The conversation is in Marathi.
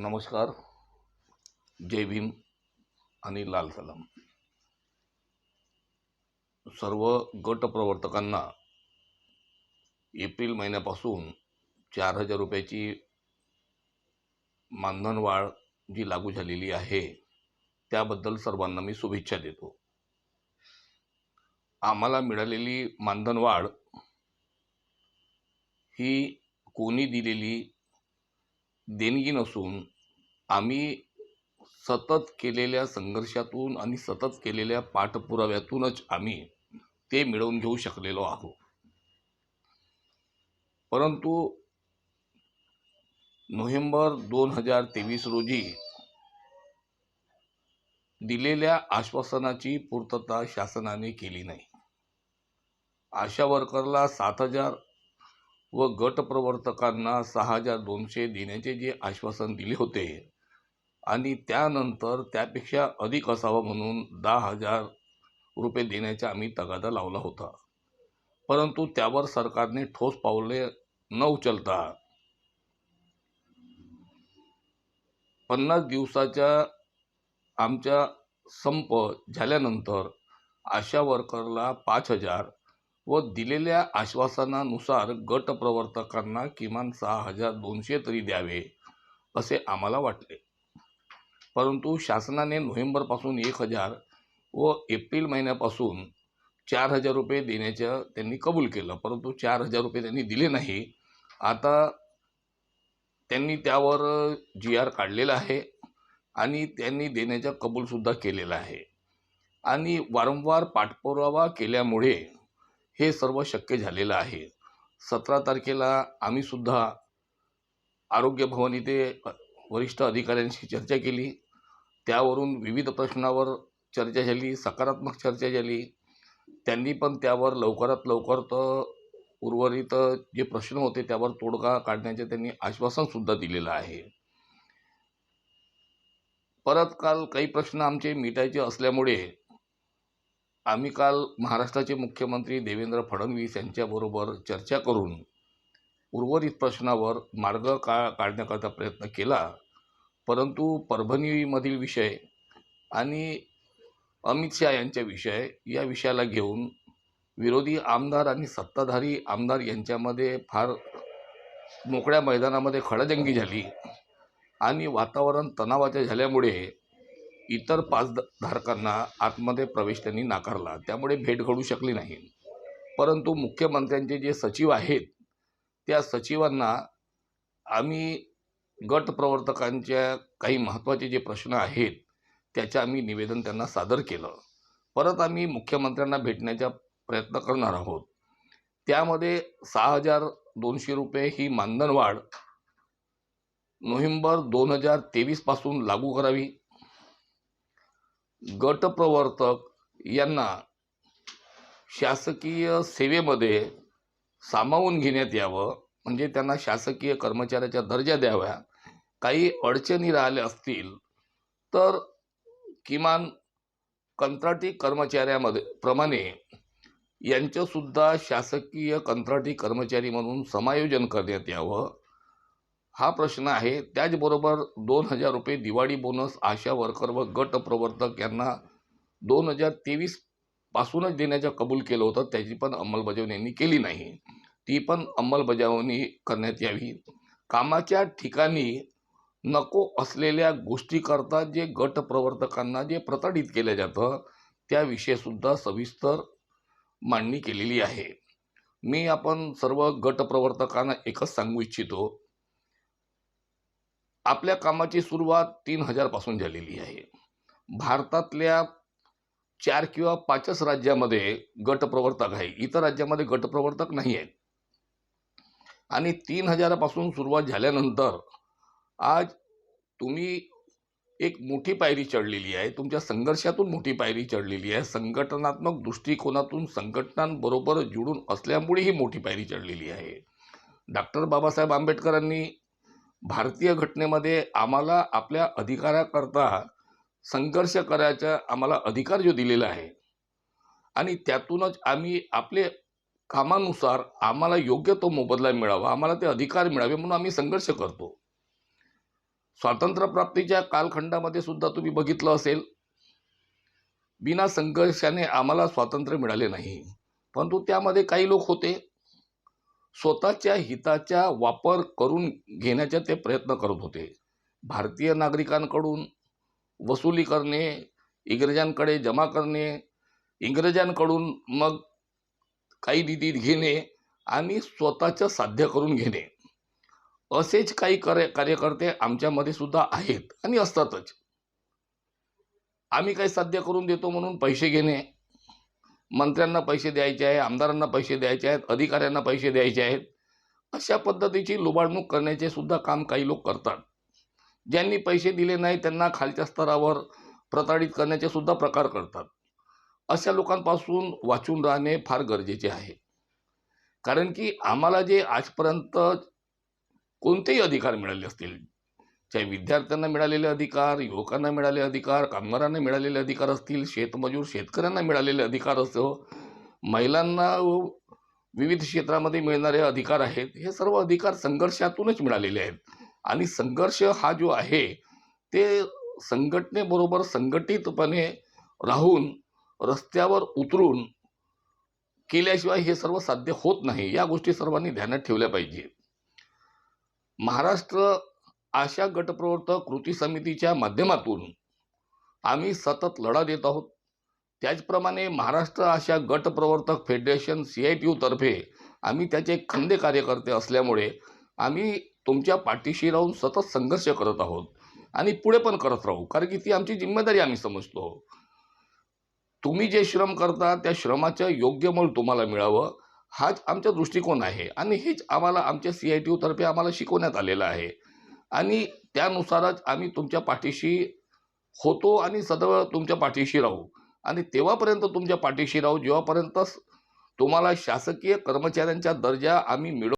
नमस्कार. जय भीम आणि लाल सलाम. सर्व गट प्रवर्तकांना एप्रिल महिन्यापासून चार हजार रुपयाची मानधनवाढ जी लागू झालेली आहे त्याबद्दल सर्वांना मी शुभेच्छा देतो. आम्हाला मिळालेली मानधनवाढ ही कोणी दिलेली देणगी नसून आम्ही सतत केलेल्या संघर्षातून आणि सतत केलेल्या पाठपुराव्यातूनच आम्ही ते मिळवून घेऊ शकलेलो आहोत. परंतु नोव्हेंबर दोन हजार तेवीस रोजी दिलेल्या आश्वासनाची पूर्तता शासनाने केली नाही. आशा वर्करला सात हजार व गटप्रवर्तकांना सहा हजार दोनशे देण्याचे जे आश्वासन दिले होते. आणि त्यानंतर त्यापेक्षा अधिक असावं म्हणून दहा हजार रुपये देण्याचा आम्ही तगादा लावला होता. परंतु त्यावर सरकारने ठोस पावले न उचलता पन्नास दिवसाच्या आमच्या संप झाल्यानंतर आशा वर्करला पाच हजार व दिलेल्या आश्वासनानुसार गट प्रवर्तकांना किमान सहा हजार दोनशे तरी द्यावे असे आम्हाला वाटले. परंतु शासनाने नोव्हेंबरपासून एक हजार व एप्रिल महिन्यापासून चार हजार रुपये देण्याचं त्यांनी कबूल केलं. परंतु चार हजार रुपये त्यांनी दिले नाही. आता त्यांनी त्यावर जी आर काढलेला आहे आणि त्यांनी देण्याचा कबूलसुद्धा केलेला आहे. आणि वारंवार पाठपुरावा केल्यामुळे हे सर्व शक्य झालेलं आहे. सतरा तारखेला आम्हीसुद्धा आरोग्य भवन इथे वरिष्ठ अधिकाऱ्यांशी चर्चा केली. त्यावरून विविध प्रश्नावर चर्चा झाली सकारात्मक चर्चा झाली. त्यांनी पण त्यावर लवकरात लवकर तर उर्वरित जे प्रश्न होते त्यावर तोडगा काढण्याचे त्यांनी आश्वासनसुद्धा दिलेलं आहे. परत काल काही प्रश्न आमचे मिटायचे असल्यामुळे आम्ही काल महाराष्ट्राचे मुख्यमंत्री देवेंद्र फडणवीस यांच्याबरोबर चर्चा करून उर्वरित प्रश्नावर मार्ग का काढण्याकरता प्रयत्न केला परंतु परभणीमधील विषय आणि अमित शहा यांच्या विषय या विषयाला घेऊन विरोधी आमदार आणि सत्ताधारी आमदार यांच्यामध्ये फार मोकळ्या मैदानामध्ये खडाजंगी झाली आणि वातावरण तणावाचे झाल्यामुळे इतर पाच धारकांना आतमध्ये प्रवेश त्यांनी नाकारला. त्यामुळे भेट घडू शकली नाही. परंतु मुख्यमंत्र्यांचे जे सचिव आहेत त्या सचिवांना आम्ही गट प्रवर्तकांच्या काही महत्त्वाचे जे प्रश्न आहेत त्याचे आम्ही निवेदन त्यांना सादर केलं. परत आम्ही मुख्यमंत्र्यांना भेटण्याचा प्रयत्न करणार आहोत. त्यामध्ये सहा हजार दोनशे रुपये ही मानधनवाढ नोव्हेंबर दोन हजार तेवीसपासून लागू करावी गटप्रवर्तक यांना शासकीय सेवेमध्ये सामावून घेण्यात यावं म्हणजे त्यांना शासकीय कर्मचाऱ्याच्या दर्जा द्याव्या. काही अडचणी राहिल्या असतील तर किमान कंत्राटी कर्मचाऱ्यामध्ये प्रमाणे यांचंसुद्धा शासकीय कंत्राटी कर्मचारी म्हणून समायोजन करण्यात यावं. हा प्रश्न आहे. त्याचबरोबर दोन हजार रुपये दिवाळी बोनस आशा वर्कर व गट प्रवर्तक यांना दोन हजार तेवीस पासूनच देण्याचं कबूल केलं होतं. त्याची पण अंमलबजावणी यांनी केली नाही. ती पण अंमलबजावणी करण्यात यावी. कामाच्या ठिकाणी नको असलेल्या गोष्टीकरता जे गट प्रवर्तकांना जे प्रताडित केलं जातं त्याविषयीसुद्धा सविस्तर मांडणी केलेली आहे. मी आपण सर्व गट प्रवर्तकांना एकच सांगू इच्छितो. आपल्या कामाची सुरुवात तीन हजारपासून झालेली आहे. भारतातल्या चार किंवा पाचच राज्यामध्ये गटप्रवर्तक आहे. इतर राज्यामध्ये गटप्रवर्तक नाही आहेत. आणि तीन हजारापासून सुरुवात झाल्यानंतर आज तुम्ही एक मोठी पायरी चढलेली आहे. तुमच्या संघर्षातून मोठी पायरी चढलेली आहे. संघटनात्मक दृष्टिकोनातून संघटनांबरोबर जुळून असल्यामुळे ही मोठी पायरी चढलेली आहे. डॉक्टर बाबासाहेब आंबेडकरांनी भारतीय घटनेमध्ये आम्हाला आपल्या अधिकाराकरता संघर्ष करायचा आम्हाला अधिकार जो दिलेला आहे. आणि त्यातूनच आम्ही आपले कामानुसार आम्हाला योग्य तो मोबदला मिळावा आम्हाला ते अधिकार मिळावे म्हणून आम्ही संघर्ष करतो. स्वातंत्र्यप्राप्तीच्या कालखंडामध्ये सुद्धा तुम्ही बघितलं असेल बिना संघर्षाने आम्हाला स्वातंत्र्य मिळाले नाही. परंतु त्यामध्ये काही लोक होते स्वतःच्या हिताचा वापर करून घेण्याचा ते प्रयत्न करत होते. भारतीय नागरिकांकडून वसुली करणे इंग्रजांकडे जमा करणे इंग्रजांकडून मग काही निधी घेणे आणि स्वतःचं साध्य करून घेणे. असेच काही कार्य कार्यकर्ते आमच्यामध्ये सुद्धा आहेत आणि असतातच. आम्ही काही साध्य करून देतो म्हणून पैसे घेणे मंत्र्यांना पैसे द्यायचे आहे आमदारांना पैसे द्यायचे आहेत अधिकाऱ्यांना पैसे द्यायचे आहेत. अशा पद्धतीची लुबाडणूक करण्याचे सुद्धा काम काही लोक करतात. ज्यांनी पैसे दिले नाही त्यांना खालच्या स्तरावर प्रताडित करण्याचे सुद्धा प्रकार करतात. अशा लोकांपासून वाचून राहणे फार गरजेचे आहे. कारण की आम्हाला जे आजपर्यंत कोणतेही अधिकार मिळाले असतील चाहे विद्यार्थ्यांना मिळालेले अधिकार युवकांना मिळालेले अधिकार कामगारांना मिळालेले अधिकार असतील शेतमजूर शेतकऱ्यांना मिळालेले अधिकार असो महिलांना विविध क्षेत्रामध्ये मिळणारे अधिकार आहेत हे सर्व अधिकार संघर्षातूनच मिळालेले आहेत. आणि संघर्ष हा जो आहे ते संघटनेबरोबर संघटितपणे राहून रस्त्यावर उतरून केल्याशिवाय हे सर्व साध्य होत नाही या गोष्टी सर्वांनी ध्यानात ठेवल्या पाहिजे. महाराष्ट्र अशा गटप्रवर्तक कृती समितीच्या माध्यमातून आम्ही सतत लढा देत आहोत. त्याचप्रमाणे महाराष्ट्र अशा गटप्रवर्तक फेडरेशन सी आय टी यूतर्फे आम्ही त्याचे खंदे कार्यकर्ते असल्यामुळे आम्ही तुमच्या पाठीशी राहून सतत संघर्ष करत आहोत आणि पुढे पण करत राहू कारण की ती आमची जिम्मेदारी आम्ही समजतो. तुम्ही जे श्रम करता त्या श्रमाचं योग्य मोल तुम्हाला मिळावं हाच आमचा दृष्टिकोन आहे आणि हेच आम्हाला आमच्या सी आय टी यूतर्फे आम्हाला शिकवण्यात आलेलं आहे. आणि त्यानुसारच आम्ही तुमच्या पाठीशी होतो आणि सदैव तुमच्या पाठीशी राहू. आणि तेव्हापर्यंत तुमच्या पाठीशी राहू जेव्हापर्यंत तुम्हाला शासकीय कर्मचाऱ्यांचा दर्जा आम्ही मिळव.